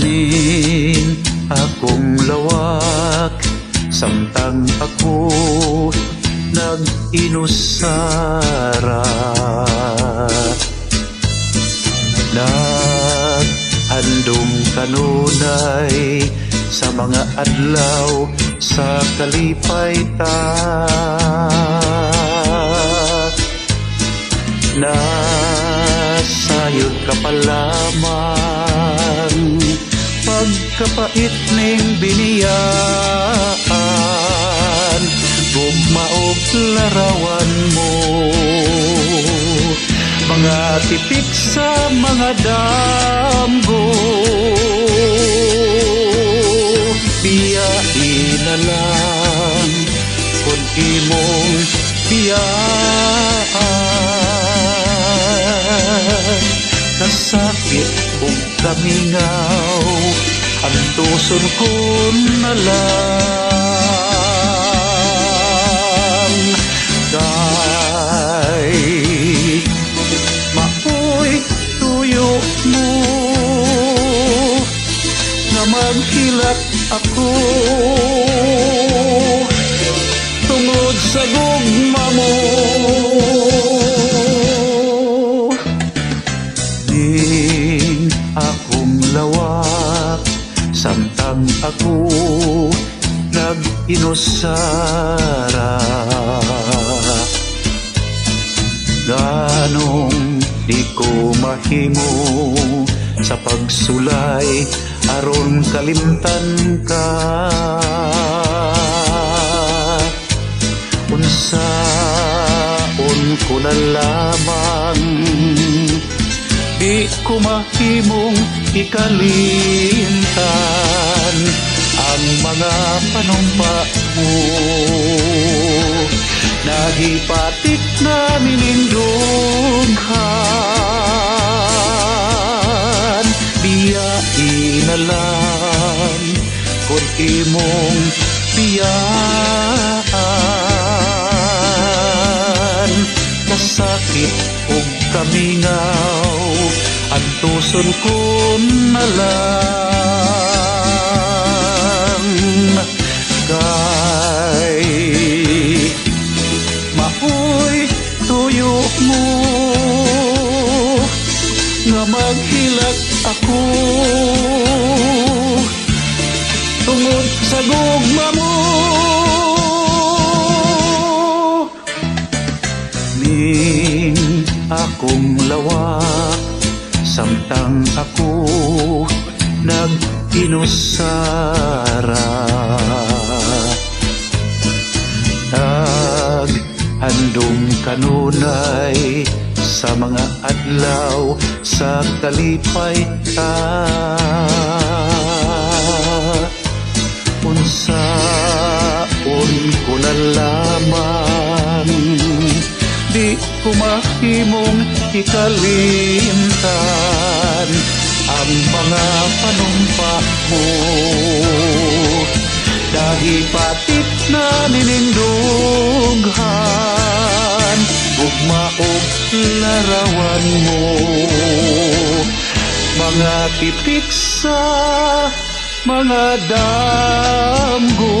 Ning akong lawak. Samtang ako nag-inusara. Naghandong kanunay Sa mga adlaw sa kalipay ta. Nasayod ka pa lamang Pagkapait ning biniyaan Gugmaog larawan mo. Mga tipik sa mga damgo Biyain na lang Kung imong biyaan Kasakit ug kamingaw Ang tuson ko na lang Kay Maoy tuyo mo Na maghilat ako ako nag-inusara Ganong di ko mahimo Sa pagsulay aron kalimtan ka. Unsaon ko na lamang Di ko mahimong ikalimtan panumpa mo Nagipatik na minindunghan Biyain na lang Kung imong biyaan Kasakit o kamingaw Ang tuson ko na lang Nga maghilat ako. Tungod sa gugma mo. Ning akong lawak Samtang ako nag-inusara. Naghandong kanunay sa mga adlaw sa kalipay ta. Unsaon ko na lamang Di ko mahimong ikalimtan Ang mga panumpa mo. Dahil patit na ninindughan Ugmaog larawan mo. Mga tipik sa mga damgo